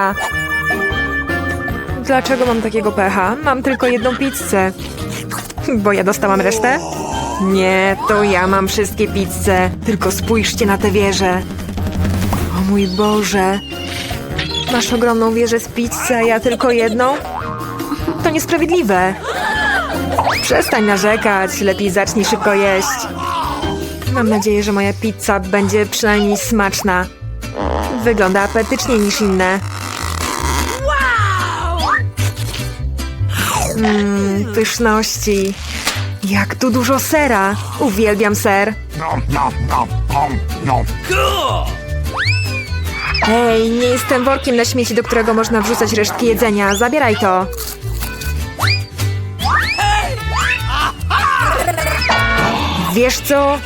A. Dlaczego mam takiego pecha? Mam tylko jedną pizzę. Bo ja dostałam resztę? Nie, to ja mam wszystkie pizze. Tylko spójrzcie na tę wieżę. O mój Boże. Masz ogromną wieżę z pizzy, a ja tylko jedną? To niesprawiedliwe. Przestań narzekać, lepiej zacznij szybko jeść. Mam nadzieję, że moja pizza będzie przynajmniej smaczna. Wygląda apetycznie niż inne. Mmm, pyszności. Jak tu dużo sera. Uwielbiam ser. Hej, nie jestem workiem na śmieci, do którego można wrzucać resztki jedzenia. Zabieraj to. Wiesz co?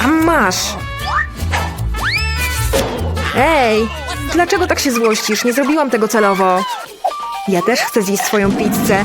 A masz. Ej, dlaczego tak się złościsz? Nie zrobiłam tego celowo. Ja też chcę zjeść swoją pizzę.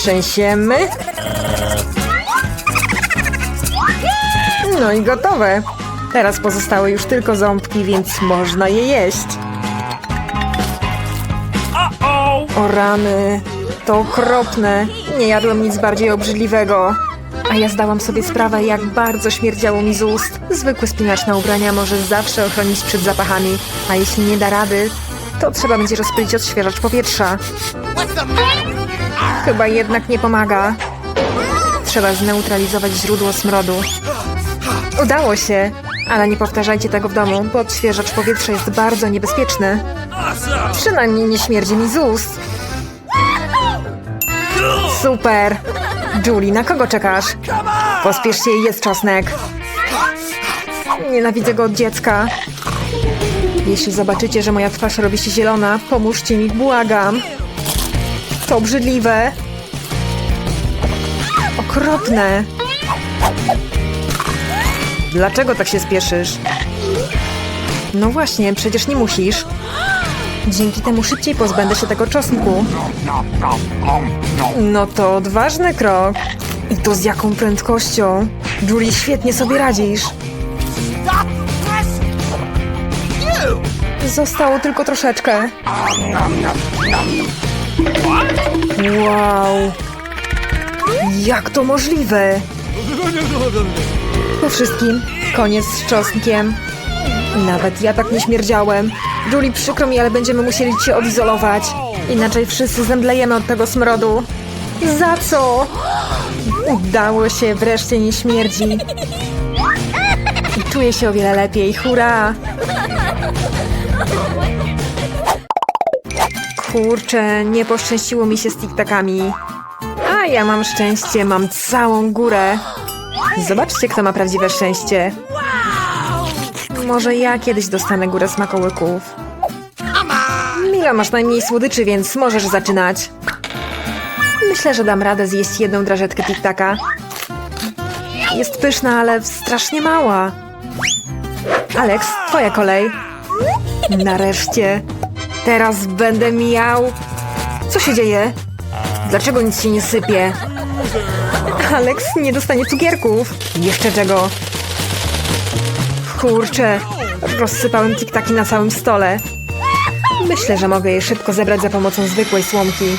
Potrzęsiemy. No i gotowe. Teraz pozostały już tylko ząbki, więc można je jeść. O rany, to okropne. Nie jadłem nic bardziej obrzydliwego. A ja zdałam sobie sprawę, jak bardzo śmierdziało mi z ust. Zwykłe spinaczne ubrania może zawsze ochronić przed zapachami, a jeśli nie da rady, to trzeba będzie rozpylić odświeżacz powietrza. Chyba jednak nie pomaga. Trzeba zneutralizować źródło smrodu. Udało się, ale nie powtarzajcie tego w domu, bo odświeżacz powietrza jest bardzo niebezpieczny. Przynajmniej nie śmierdzi mi z ust. Super! Julie, na kogo czekasz? Pospiesz się jest czosnek. Nienawidzę go od dziecka. Jeśli zobaczycie, że moja twarz robi się zielona, pomóżcie mi, błagam. To obrzydliwe. Okropne. Dlaczego tak się spieszysz? No właśnie, przecież nie musisz. Dzięki temu szybciej pozbędę się tego czosnku. No to odważny krok. I to z jaką prędkością. Julie, świetnie sobie radzisz. Zostało tylko troszeczkę. Wow. Jak to możliwe? Po wszystkim, koniec z czosnkiem. Nawet ja tak nie śmierdziałem. Julie, przykro mi, ale będziemy musieli cię odizolować. Inaczej wszyscy zemdlejemy od tego smrodu. Za co? Udało się, wreszcie nie śmierdzi. I czuję się o wiele lepiej, hurra! Kurczę, nie poszczęściło mi się z tiktakami. A ja mam szczęście, mam całą górę. Zobaczcie, kto ma prawdziwe szczęście. Może ja kiedyś dostanę górę smakołyków. Mila, masz najmniej słodyczy, więc możesz zaczynać. Myślę, że dam radę zjeść jedną drażetkę tiktaka. Jest pyszna, ale strasznie mała. Alex, twoja kolej. Nareszcie. Teraz będę miał... Co się dzieje? Dlaczego nic się nie sypie? Alex nie dostanie cukierków. Jeszcze czego? Kurczę, rozsypałem tiktaki na całym stole. Myślę, że mogę je szybko zebrać za pomocą zwykłej słomki.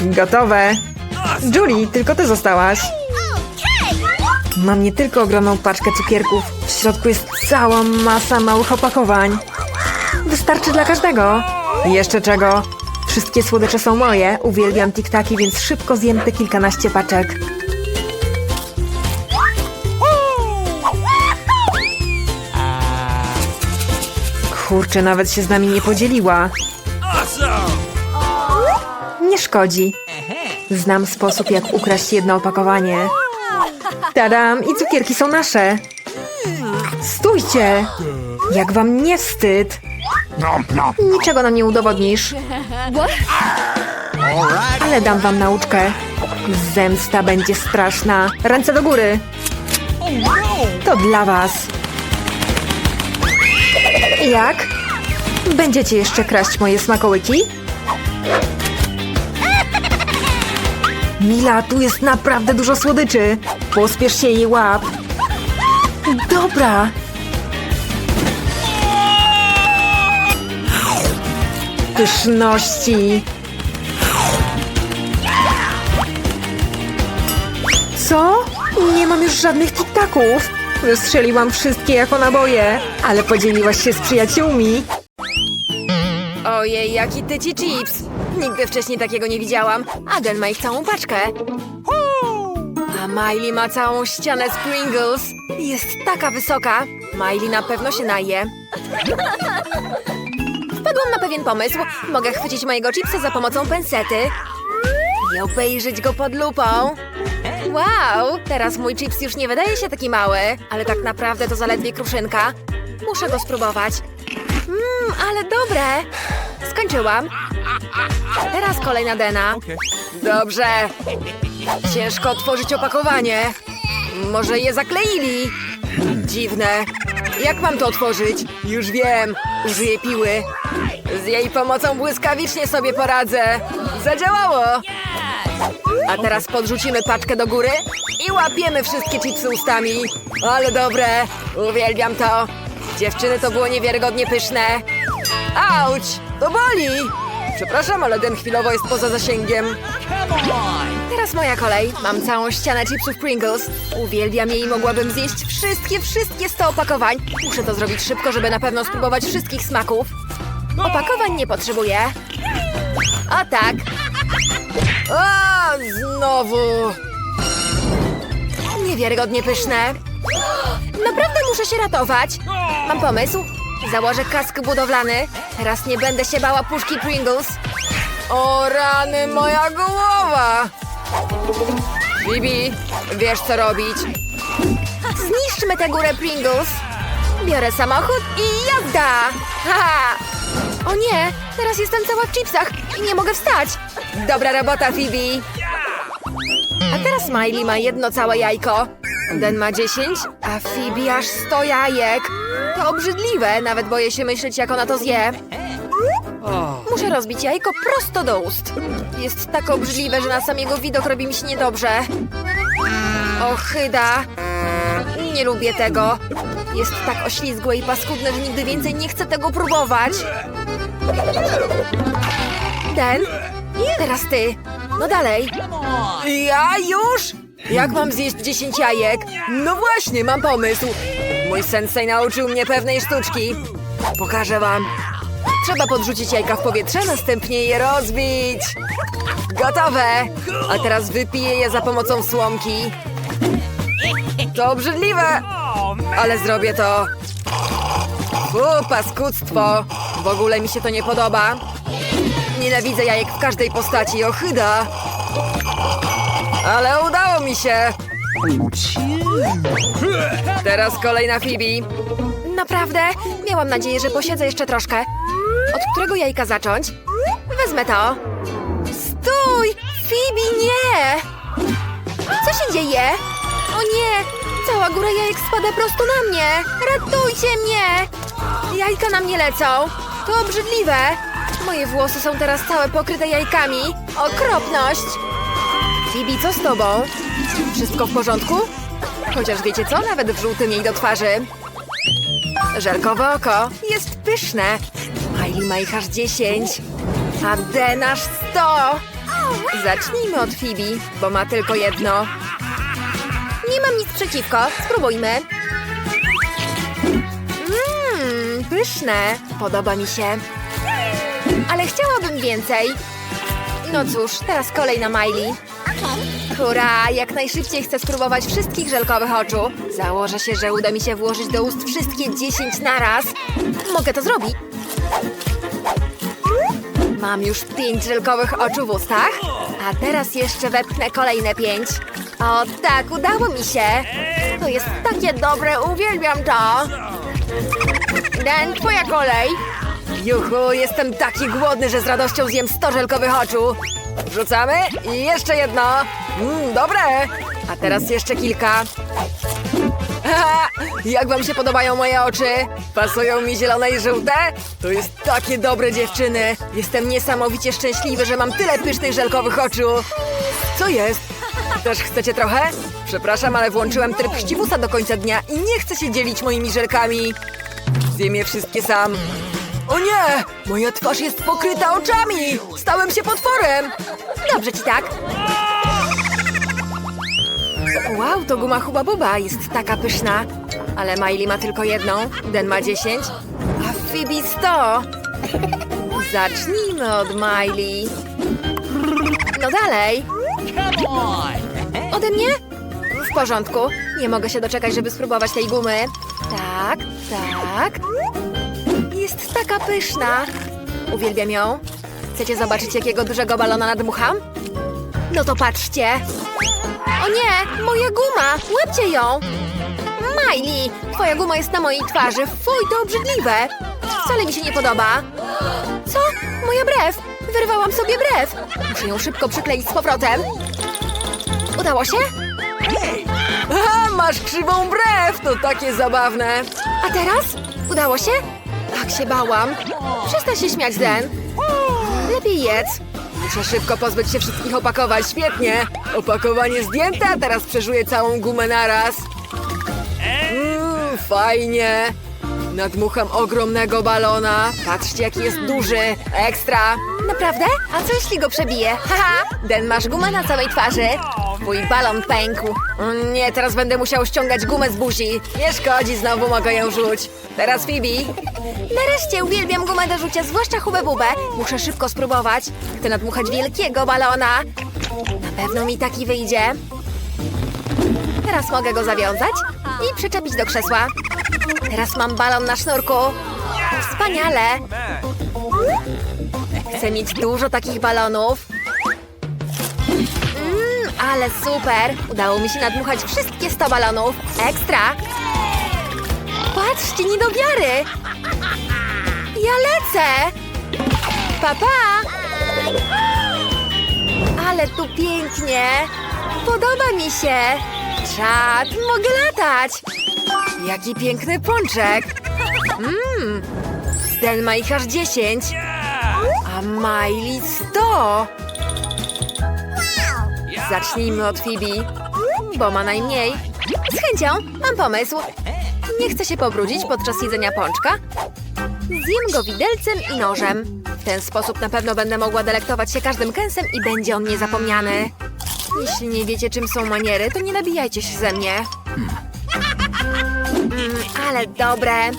Gotowe. Julie, tylko ty zostałaś. Mam nie tylko ogromną paczkę cukierków. W środku jest cała masa małych opakowań. Wystarczy dla każdego. Jeszcze czego? Wszystkie słodycze są moje. Uwielbiam tiktaki, więc szybko zjem te kilkanaście paczek. Kurczę, nawet się z nami nie podzieliła. Nie szkodzi. Znam sposób, jak ukraść jedno opakowanie. Tadam! I cukierki są nasze. Stójcie! Jak wam nie wstyd? Niczego nam nie udowodnisz. Ale dam wam nauczkę. Zemsta będzie straszna. Ręce do góry. To dla was. Jak? Będziecie jeszcze kraść moje smakołyki? Mila, tu jest naprawdę dużo słodyczy. Pospiesz się i łap. Dobra. Pyszności. Co? Nie mam już żadnych tiktaków. Wystrzeliłam wszystkie jako naboje, ale podzieliłaś się z przyjaciółmi. Ojej, jaki tyci chips! Nigdy wcześniej takiego nie widziałam. Aden ma ich całą paczkę. Miley ma całą ścianę z Pringles. Jest taka wysoka. Miley na pewno się naje. Wpadłam na pewien pomysł. Mogę chwycić mojego chipsa za pomocą pensety i obejrzeć go pod lupą. Wow, teraz mój chips już nie wydaje się taki mały, ale tak naprawdę to zaledwie kruszynka. Muszę go spróbować. Mmm, ale dobre. Skończyłam. Teraz kolejna Dena. Dobrze. Ciężko otworzyć opakowanie. Może je zakleili? Dziwne. Jak mam to otworzyć? Już wiem. Użyję piły. Z jej pomocą błyskawicznie sobie poradzę. Zadziałało. A teraz podrzucimy paczkę do góry i łapiemy wszystkie chipsy ustami. Ale dobre. Uwielbiam to. Dziewczyny, to było niewiarygodnie pyszne. Auć! To boli! Przepraszam, ale ten chwilowo jest poza zasięgiem. Teraz moja kolej. Mam całą ścianę chipsów Pringles. Uwielbiam je i mogłabym zjeść wszystkie, wszystkie 100 opakowań. Muszę to zrobić szybko, żeby na pewno spróbować wszystkich smaków. Opakowań nie potrzebuję. O tak. O, znowu. Niewiarygodnie pyszne. Naprawdę muszę się ratować. Mam pomysł. Założę kask budowlany. Teraz nie będę się bała puszki Pringles. O rany, moja głowa! Bibi, wiesz co robić. Zniszczmy tę górę Pringles. Biorę samochód i jazda! Haha! O nie, teraz jestem cała w chipsach i nie mogę wstać. Dobra robota, Phoebe. A teraz Miley ma jedno całe jajko. Den ma 10, a Phoebe aż 100 jajek. To obrzydliwe, nawet boję się myśleć, jak ona to zje. Muszę rozbić jajko prosto do ust. Jest tak obrzydliwe, że na sam jego widok robi mi się niedobrze. Ochyda. Nie lubię tego. Jest tak oślizgłe i paskudne, że nigdy więcej nie chcę tego próbować. Den, teraz ty. No dalej. Ja już? Jak mam zjeść 10 jajek? No właśnie, mam pomysł. Mój sensei nauczył mnie pewnej sztuczki. Pokażę wam. Trzeba podrzucić jajka w powietrze, następnie je rozbić. Gotowe! A teraz wypiję je za pomocą słomki. To obrzydliwe! Ale zrobię to. Fu, paskudztwo. W ogóle mi się to nie podoba. Nienawidzę jajek w każdej postaci, ochyda. Ale udało mi się. Teraz kolej na Phoebe. Naprawdę? Miałam nadzieję, że posiedzę jeszcze troszkę. Od którego jajka zacząć? Wezmę to. Stój! Phoebe, nie! Co się dzieje? O nie! Cała góra jajek spada prosto na mnie! Ratujcie mnie! Jajka na mnie lecą! To obrzydliwe! Moje włosy są teraz całe pokryte jajkami! Okropność! Phoebe, co z tobą? Wszystko w porządku? Chociaż wiecie co? Nawet w żółtym jej do twarzy. Żelkowe oko jest pyszne. Miley ma ich aż 10, a Den aż 100. Zacznijmy od Phoebe, bo ma tylko jedno. Nie mam nic przeciwko, spróbujmy. Mmm, pyszne. Podoba mi się. Ale chciałabym więcej. No cóż, teraz kolej na Miley. Hurra! Jak najszybciej chcę spróbować wszystkich żelkowych oczu. Założę się, że uda mi się włożyć do ust wszystkie 10 naraz. Mogę to zrobić. Mam już pięć żelkowych oczu w ustach, a teraz jeszcze wepchnę kolejne pięć. O tak, udało mi się. To jest takie dobre, uwielbiam to. Den, twoja kolej. Juhu, jestem taki głodny, że z radością zjem 100 żelkowych oczu. Wrzucamy i jeszcze jedno. Mmm, dobre. A teraz jeszcze kilka. Haha, jak wam się podobają moje oczy? Pasują mi zielone i żółte? To jest takie dobre dziewczyny. Jestem niesamowicie szczęśliwy, że mam tyle pysznych żelkowych oczu. Co jest? Też chcecie trochę? Przepraszam, ale włączyłem tryb chciwusa do końca dnia i nie chcę się dzielić moimi żelkami. Zjem je wszystkie sam. O nie! Moja twarz jest pokryta oczami! Stałem się potworem! Dobrze ci tak. Wow, to guma Huba Buba jest taka pyszna. Ale Miley ma tylko jedną, Den ma 10, a Phoebe 100. Zacznijmy od Miley. No dalej. Ode mnie? W porządku. Nie mogę się doczekać, żeby spróbować tej gumy. Tak, tak. Jest taka pyszna. Uwielbiam ją. Chcecie zobaczyć, jakiego dużego balona nadmucham? No to patrzcie. O nie, moja guma! Łapcie ją! Miley, twoja guma jest na mojej twarzy. Fuj, to obrzydliwe. Wcale mi się nie podoba. Co? Moja brew! Wyrwałam sobie brew. Muszę ją szybko przykleić z powrotem. Udało się? Aha, masz krzywą brew! To takie zabawne. A teraz? Udało się? Tak się bałam. Przestań się śmiać, Den. Lepiej jedz. Muszę szybko pozbyć się wszystkich opakowań. Świetnie. Opakowanie zdjęte, a teraz przeżuję całą gumę naraz. Mmm, fajnie. Nadmucham ogromnego balona. Patrzcie, jaki jest duży. Ekstra. Naprawdę? A co jeśli go przebiję? Haha, Den, masz gumę na całej twarzy. Twój balon pękł. Nie, teraz będę musiał ściągać gumę z buzi. Nie szkodzi, znowu mogę ją rzuć. Teraz Phoebe. Nareszcie uwielbiam gumę do rzucia, zwłaszcza hubę bubę. Muszę szybko spróbować. Chcę nadmuchać wielkiego balona. Na pewno mi taki wyjdzie. Teraz mogę go zawiązać i przyczepić do krzesła. Teraz mam balon na sznurku. Wspaniale. Chcę mieć dużo takich balonów. Ale super. Udało mi się nadmuchać wszystkie 100 balonów. Ekstra. Patrzcie, nie do wiary! Ja lecę! Papa! Ale tu pięknie! Podoba mi się! Czad, mogę latać! Jaki piękny pączek! Mmm! Ten ma ich aż 10, a Miley 100! Zacznijmy od Phoebe, bo ma najmniej. Z chęcią, mam pomysł. Nie chcę się pobrudzić podczas jedzenia pączka. Zjem go widelcem i nożem. W ten sposób na pewno będę mogła delektować się każdym kęsem i będzie on niezapomniany. Jeśli nie wiecie, czym są maniery, to nie nabijajcie się ze mnie. Mm, ale dobre.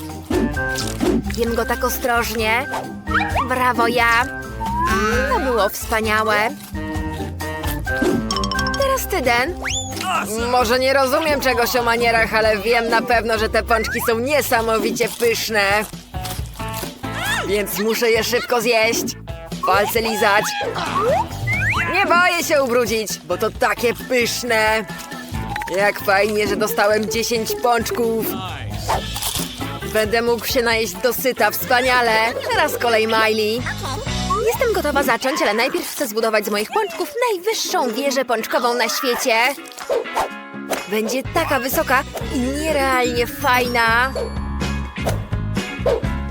Jem go tak ostrożnie. Brawo ja. To było wspaniałe. Teraz ty, Den. Może nie rozumiem czegoś o manierach, ale wiem na pewno, że te pączki są niesamowicie pyszne. Więc muszę je szybko zjeść. Palce lizać. Nie boję się ubrudzić, bo to takie pyszne. Jak fajnie, że dostałem 10 pączków. Będę mógł się najeść dosyta, wspaniale. Teraz kolej Miley. Jestem gotowa zacząć, ale najpierw chcę zbudować z moich pączków najwyższą wieżę pączkową na świecie. Będzie taka wysoka i nierealnie fajna.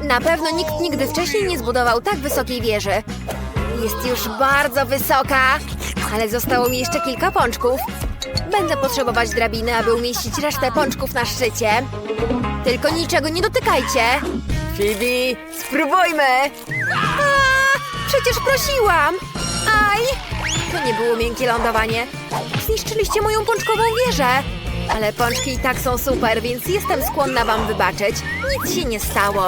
Na pewno nikt nigdy wcześniej nie zbudował tak wysokiej wieży. Jest już bardzo wysoka, ale zostało mi jeszcze kilka pączków. Będę potrzebować drabiny, aby umieścić resztę pączków na szczycie. Tylko niczego nie dotykajcie. Phoebe, spróbujmy! Przecież prosiłam! Aj! To nie było miękkie lądowanie. Zniszczyliście moją pączkową wieżę. Ale pączki i tak są super, więc jestem skłonna wam wybaczyć. Nic się nie stało.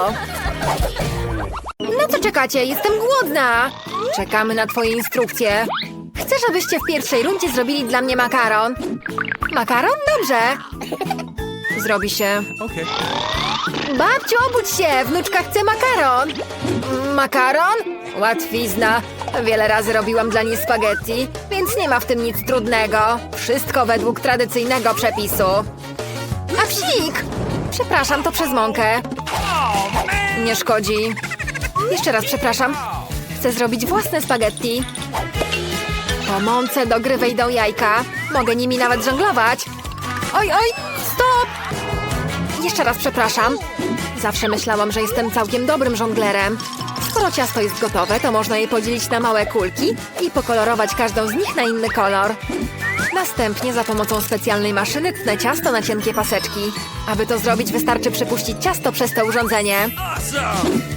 Na co czekacie? Jestem głodna! Czekamy na twoje instrukcje. Chcę, żebyście w pierwszej rundzie zrobili dla mnie makaron. Makaron? Dobrze. Zrobi się. Babciu, obudź się! Wnuczka chce makaron! Makaron? Łatwizna. Wiele razy robiłam dla niej spaghetti, więc nie ma w tym nic trudnego. Wszystko według tradycyjnego przepisu. A psik! Przepraszam, to przez mąkę. Nie szkodzi. Jeszcze raz przepraszam. Chcę zrobić własne spaghetti. Po mące do gry wejdą jajka. Mogę nimi nawet żonglować. Oj, oj, stop! Jeszcze raz przepraszam. Zawsze myślałam, że jestem całkiem dobrym żonglerem. Skoro ciasto jest gotowe, to można je podzielić na małe kulki i pokolorować każdą z nich na inny kolor. Następnie za pomocą specjalnej maszyny tnę ciasto na cienkie paseczki. Aby to zrobić, wystarczy przepuścić ciasto przez to urządzenie.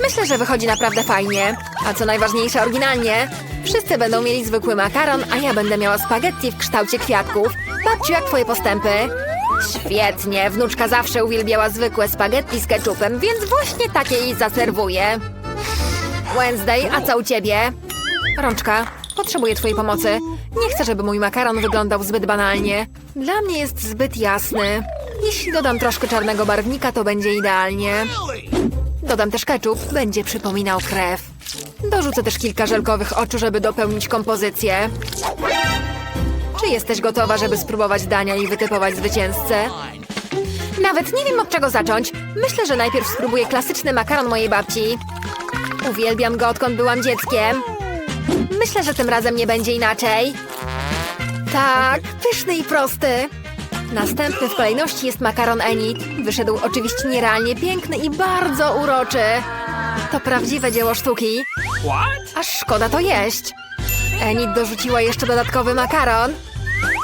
Myślę, że wychodzi naprawdę fajnie. A co najważniejsze, oryginalnie. Wszyscy będą mieli zwykły makaron, a ja będę miała spaghetti w kształcie kwiatków. Babciu, jak twoje postępy? Świetnie, wnuczka zawsze uwielbiała zwykłe spaghetti z ketchupem, więc właśnie takie jej zaserwuję. Wednesday, a co u ciebie? Rączka, potrzebuję twojej pomocy. Nie chcę, żeby mój makaron wyglądał zbyt banalnie. Dla mnie jest zbyt jasny. Jeśli dodam troszkę czarnego barwnika, to będzie idealnie. Dodam też ketchup, będzie przypominał krew. Dorzucę też kilka żelkowych oczu, żeby dopełnić kompozycję. Czy jesteś gotowa, żeby spróbować dania i wytypować zwycięzcę? Nawet nie wiem od czego zacząć. Myślę, że najpierw spróbuję klasyczny makaron mojej babci. Uwielbiam go odkąd byłam dzieckiem. Myślę, że tym razem nie będzie inaczej. Tak, pyszny i prosty. Następny w kolejności jest makaron Enid. Wyszedł oczywiście nierealnie piękny i bardzo uroczy. To prawdziwe dzieło sztuki. Aż szkoda to jeść. Enid dorzuciła jeszcze dodatkowy makaron.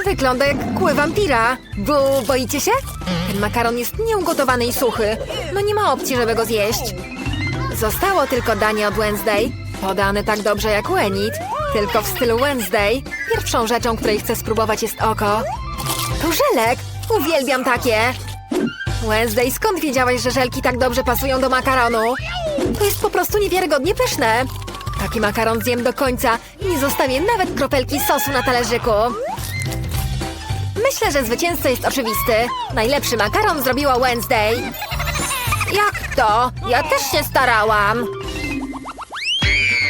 Wygląda jak kły wampira. Bu, boicie się? Ten makaron jest nieugotowany i suchy. No nie ma opcji, żeby go zjeść. Zostało tylko danie od Wednesday. Podane tak dobrze jak u Enid. Tylko w stylu Wednesday. Pierwszą rzeczą, której chcę spróbować jest oko. To żelek! Uwielbiam takie! Wednesday, skąd wiedziałaś, że żelki tak dobrze pasują do makaronu? To jest po prostu niewiarygodnie pyszne. Taki makaron zjem do końca i nie zostawię nawet kropelki sosu na talerzyku. Myślę, że zwycięzca jest oczywisty. Najlepszy makaron zrobiła Wednesday. Jak to? Ja też się starałam.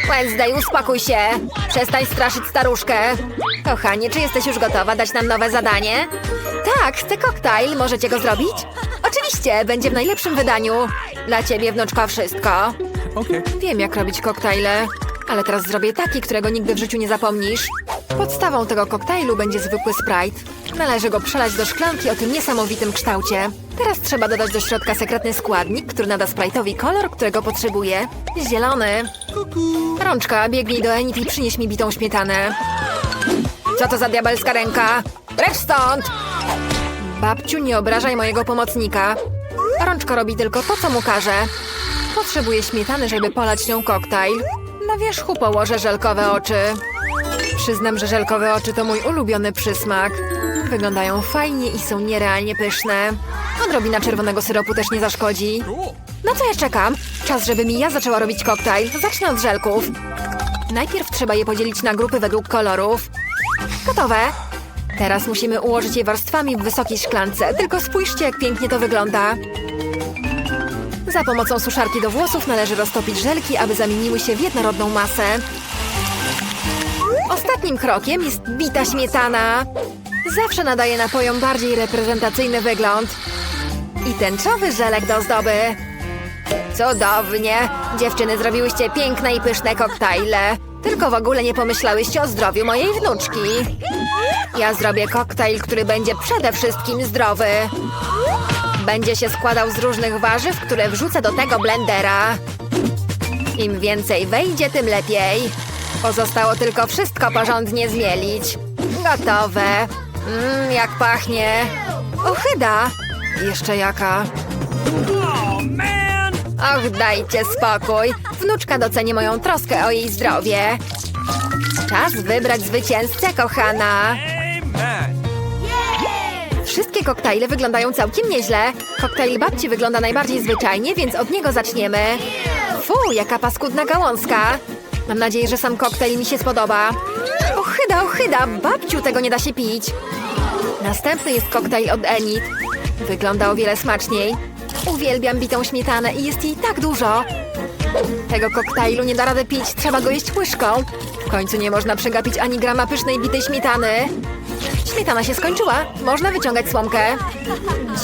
Wednesday, uspokój się. Przestań straszyć staruszkę. Kochanie, czy jesteś już gotowa dać nam nowe zadanie? Tak, chcę koktajl. Możecie go zrobić? Oczywiście, będzie w najlepszym wydaniu. Dla ciebie, wnuczko, wszystko. Okay. Wiem, jak robić koktajle, ale teraz zrobię taki, którego nigdy w życiu nie zapomnisz. Podstawą tego koktajlu będzie zwykły Sprite. Należy go przelać do szklanki o tym niesamowitym kształcie. Teraz trzeba dodać do środka sekretny składnik, który nada Sprite'owi kolor, którego potrzebuje. Zielony. Rączka, biegnij do Enid i przynieś mi bitą śmietanę. Co to za diabelska ręka? Precz stąd! Babciu, nie obrażaj mojego pomocnika. Rączka robi tylko to, co mu każe. Potrzebuję śmietany, żeby polać nią koktajl. Na wierzchu położę żelkowe oczy. Przyznam, że żelkowe oczy to mój ulubiony przysmak. Wyglądają fajnie i są nierealnie pyszne. Odrobina czerwonego syropu też nie zaszkodzi. Na co ja czekam? Czas, żeby mi ja zaczęła robić koktajl. Zacznę od żelków. Najpierw trzeba je podzielić na grupy według kolorów. Gotowe. Teraz musimy ułożyć je warstwami w wysokiej szklance. Tylko spójrzcie, jak pięknie to wygląda. Za pomocą suszarki do włosów należy roztopić żelki, aby zamieniły się w jednorodną masę. Ostatnim krokiem jest bita śmietana. Zawsze nadaje napojom bardziej reprezentacyjny wygląd. I tęczowy żelek do ozdoby. Cudownie! Dziewczyny, zrobiłyście piękne i pyszne koktajle. Tylko w ogóle nie pomyślałyście o zdrowiu mojej wnuczki. Ja zrobię koktajl, który będzie przede wszystkim zdrowy. Będzie się składał z różnych warzyw, które wrzucę do tego blendera. Im więcej wejdzie, tym lepiej. Pozostało tylko wszystko porządnie zmielić. Gotowe. Mmm, jak pachnie. Ochyda. Jeszcze jaka. Och, dajcie spokój. Wnuczka doceni moją troskę o jej zdrowie. Czas wybrać zwycięzcę, kochana. Wszystkie koktajle wyglądają całkiem nieźle. Koktajl babci wygląda najbardziej zwyczajnie, więc od niego zaczniemy. Fu, jaka paskudna gałązka. Mam nadzieję, że sam koktajl mi się spodoba. Ochyda, ochyda, babciu, tego nie da się pić. Następny jest koktajl od Enid. Wygląda o wiele smaczniej. Uwielbiam bitą śmietanę i jest jej tak dużo. Tego koktajlu nie da rady pić, trzeba go jeść łyżką. W końcu nie można przegapić ani grama pysznej bitej śmietany. Śmietana się skończyła. Można wyciągać słomkę.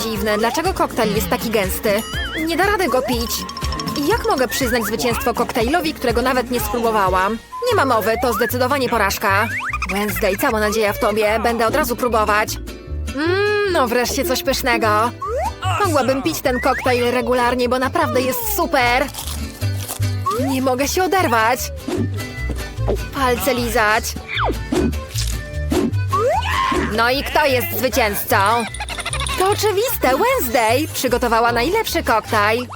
Dziwne, dlaczego koktajl jest taki gęsty? Nie da rady go pić. Jak mogę przyznać zwycięstwo koktajlowi, którego nawet nie spróbowałam? Nie ma mowy, to zdecydowanie porażka. Wednesday, cała nadzieja w tobie. Będę od razu próbować. Mmm, no wreszcie coś pysznego. Mogłabym pić ten koktajl regularnie, bo naprawdę jest super. Nie mogę się oderwać. Palce lizać. No i kto jest zwycięzcą? To oczywiste, Wednesday przygotowała najlepszy koktajl.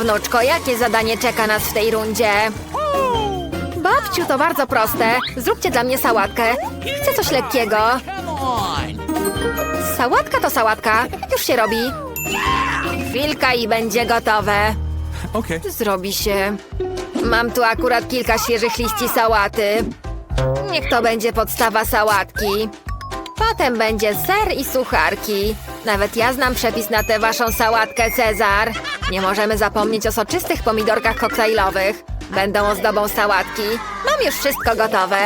Wnuczko, jakie zadanie czeka nas w tej rundzie? Babciu, to bardzo proste. Zróbcie dla mnie sałatkę. Chcę coś lekkiego. Sałatka to sałatka. Już się robi. Chwilka i będzie gotowe. Zrobi się. Mam tu akurat kilka świeżych liści sałaty. Niech to będzie podstawa sałatki. Potem będzie ser i sucharki. Nawet ja znam przepis na tę waszą sałatkę Cezar. Nie możemy zapomnieć o soczystych pomidorkach koktajlowych. Będą ozdobą sałatki. Mam już wszystko gotowe.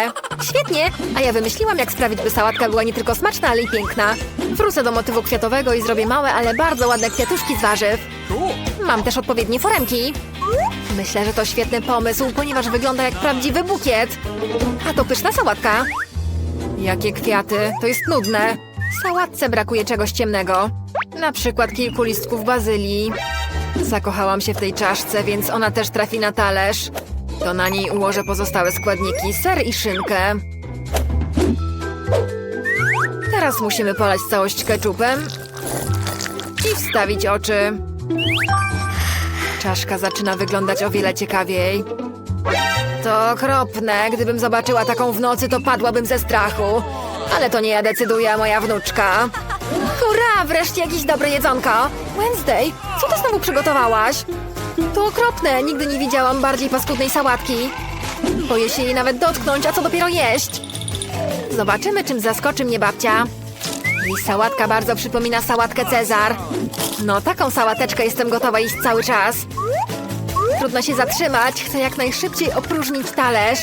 Świetnie, a ja wymyśliłam, jak sprawić, by sałatka była nie tylko smaczna, ale i piękna. Wrócę do motywu kwiatowego i zrobię małe, ale bardzo ładne kwiatuszki z warzyw. Mam też odpowiednie foremki. Myślę, że to świetny pomysł, ponieważ wygląda jak prawdziwy bukiet. A to pyszna sałatka. Jakie kwiaty? To jest nudne. Sałatce brakuje czegoś ciemnego. Na przykład kilku listków bazylii. Zakochałam się w tej czaszce, więc ona też trafi na talerz. To na niej ułożę pozostałe składniki, ser i szynkę. Teraz musimy polać całość keczupem i wstawić oczy. Czaszka zaczyna wyglądać o wiele ciekawiej. To okropne. Gdybym zobaczyła taką w nocy, to padłabym ze strachu. Ale to nie ja decyduję, a moja wnuczka. Hurra! Wreszcie jakieś dobre jedzonko! Wednesday, co ty znowu przygotowałaś? To okropne. Nigdy nie widziałam bardziej paskudnej sałatki. Boję się jej nawet dotknąć, a co dopiero jeść. Zobaczymy, czym zaskoczy mnie babcia. Jej sałatka bardzo przypomina sałatkę Cezar. No, taką sałateczkę jestem gotowa iść cały czas. Trudno się zatrzymać, chcę jak najszybciej opróżnić talerz.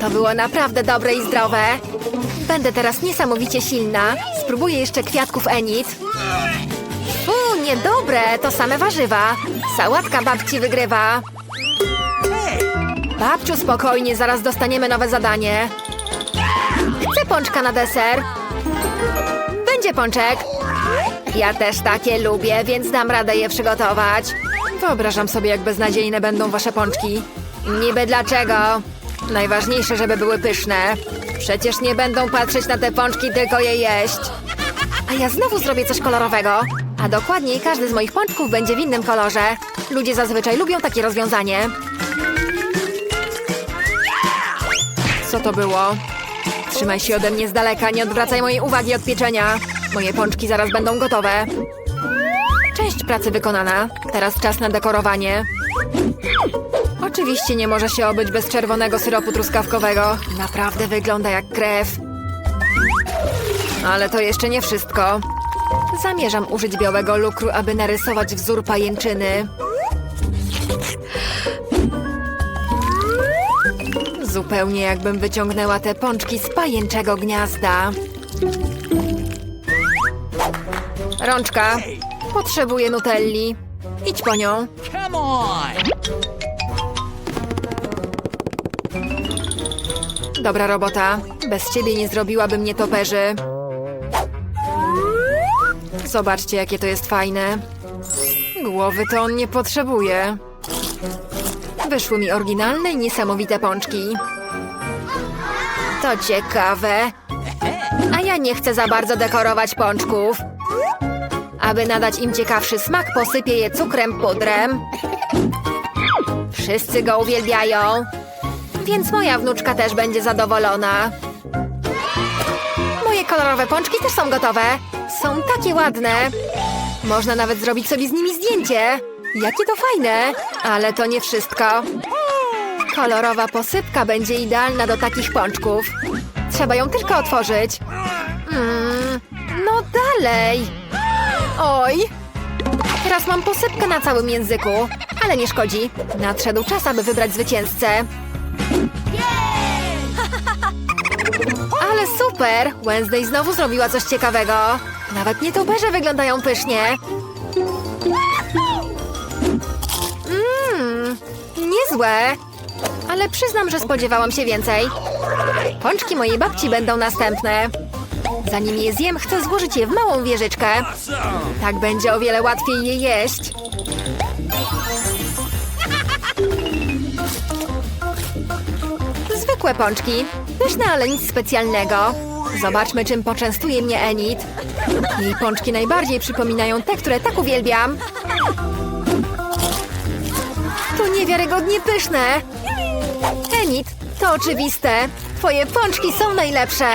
To było naprawdę dobre i zdrowe. Będę teraz niesamowicie silna. Spróbuję jeszcze kwiatków Enid. Fu, niedobre, to same warzywa. Sałatka babci wygrywa. Babciu, spokojnie, zaraz dostaniemy nowe zadanie. Chcę pączka na deser. Będzie pączek. Ja też takie lubię, więc dam radę je przygotować. Wyobrażam sobie, jak beznadziejne będą wasze pączki. Niby dlaczego? Najważniejsze, żeby były pyszne. Przecież nie będą patrzeć na te pączki, tylko je jeść. A ja znowu zrobię coś kolorowego. A dokładniej, każdy z moich pączków będzie w innym kolorze. Ludzie zazwyczaj lubią takie rozwiązanie. Co to było? Trzymaj się ode mnie z daleka, nie odwracaj mojej uwagi od pieczenia. Moje pączki zaraz będą gotowe. Część pracy wykonana. Teraz czas na dekorowanie. Oczywiście nie może się obyć bez czerwonego syropu truskawkowego. Naprawdę wygląda jak krew. Ale to jeszcze nie wszystko. Zamierzam użyć białego lukru, aby narysować wzór pajęczyny. Zupełnie jakbym wyciągnęła te pączki z pajęczego gniazda. Rączka. Potrzebuję nutelli. Idź po nią. Come on. Dobra robota. Bez ciebie nie zrobiłabym nietoperzy. Zobaczcie, jakie to jest fajne. Głowy to on nie potrzebuje. Wyszły mi oryginalne i niesamowite pączki. To ciekawe. A ja nie chcę za bardzo dekorować pączków. Aby nadać im ciekawszy smak, posypię je cukrem pudrem. Wszyscy go uwielbiają. Więc moja wnuczka też będzie zadowolona. Moje kolorowe pączki też są gotowe. Są takie ładne. Można nawet zrobić sobie z nimi zdjęcie. Jakie to fajne. Ale to nie wszystko. Kolorowa posypka będzie idealna do takich pączków. Trzeba ją tylko otworzyć. Mm, no dalej. Oj. Teraz mam posypkę na całym języku. Ale nie szkodzi. Nadszedł czas, aby wybrać zwycięzcę. Ale super! Wednesday znowu zrobiła coś ciekawego. Nawet nietoperze wyglądają pysznie. Mmm, niezłe. Ale przyznam, że spodziewałam się więcej. Pączki mojej babci będą następne. Zanim je zjem, chcę złożyć je w małą wieżyczkę. Tak będzie o wiele łatwiej je jeść. Zwykłe pączki. Pyszne, ale nic specjalnego. Zobaczmy, czym poczęstuje mnie Enid. Jej pączki najbardziej przypominają te, które tak uwielbiam. To niewiarygodnie pyszne. Enid, to oczywiste. Twoje pączki są najlepsze.